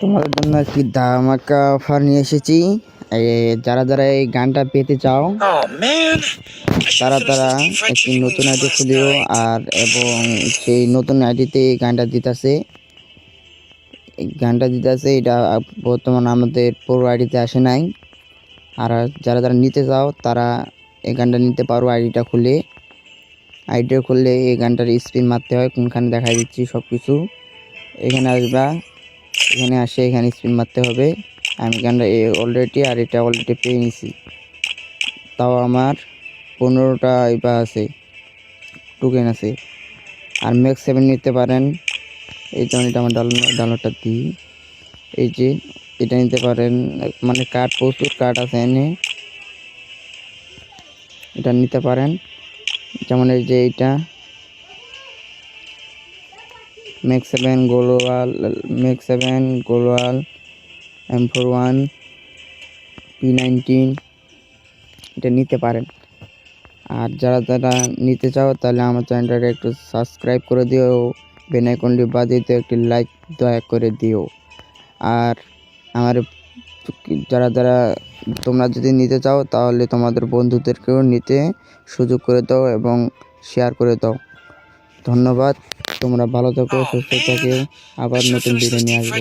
তোমাদের জন্য একটি ধামাকা অফার নিয়ে এসেছি। যারা যারা এই গানটা পেতে চাও Oh তারা তারা একটি নতুন আইডি খুলিও আর এবং সেই নতুন আইডিতে এই গানটা দিতেছে। এই গানটা দিতেছে এটা বর্তমানে আমাদের পুরো আইডিতে আসে নাই। আর যারা যারা নিতে চাও তারা এই গানটা নিতে পারো আইডিটা খুলে। আইডিটা খুললে এই গানটার স্পিন মারতে হয় কোনখানে দেখা দিচ্ছি সব কিছু এখানে আসবা। এখানে আসে, এখানে স্পিন মারতে হবে। আমি গানটা অলরেডি আর এটা অলরেডি পেয়ে নিছি। তাও আমার পনেরোটা ইবা আছে টোকেন আছে। আর ম্যাক্স সেভেন নিতে পারেন। এই যেমন এটা আমার ডাউনলোড ডাউনলোডটা দিই। এই যে এটা নিতে পারেন মানে কার্ড প্রচুর কার্ড আছে এনে। এটা নিতে পারেন। যেমন এই যে এইটা। ম্যাক্স সেভেন গোলওয়াল Max seven গোলওয়াল M four one P nineteen এটা নিতে পারেন। আর যারা যারা নিতে চাও, তাহলে আমার চ্যানেলটাকে একটু সাবস্ক্রাইব করে দিও, বেল আইকনটি বাজিয়ে দিও, একটি লাইক দয়া করে দিও। আর আমার যারা যারা তোমরা যদি নিতে চাও, তাহলে তোমাদের বন্ধুদেরকেও নিতে সুযোগ করে দাও এবং শেয়ার করে দাও। ধন্যবাদ। তোমরা ভালো থাকো সুস্থ থাকো। আবার নতুন ভিডিও নিয়ে আসব।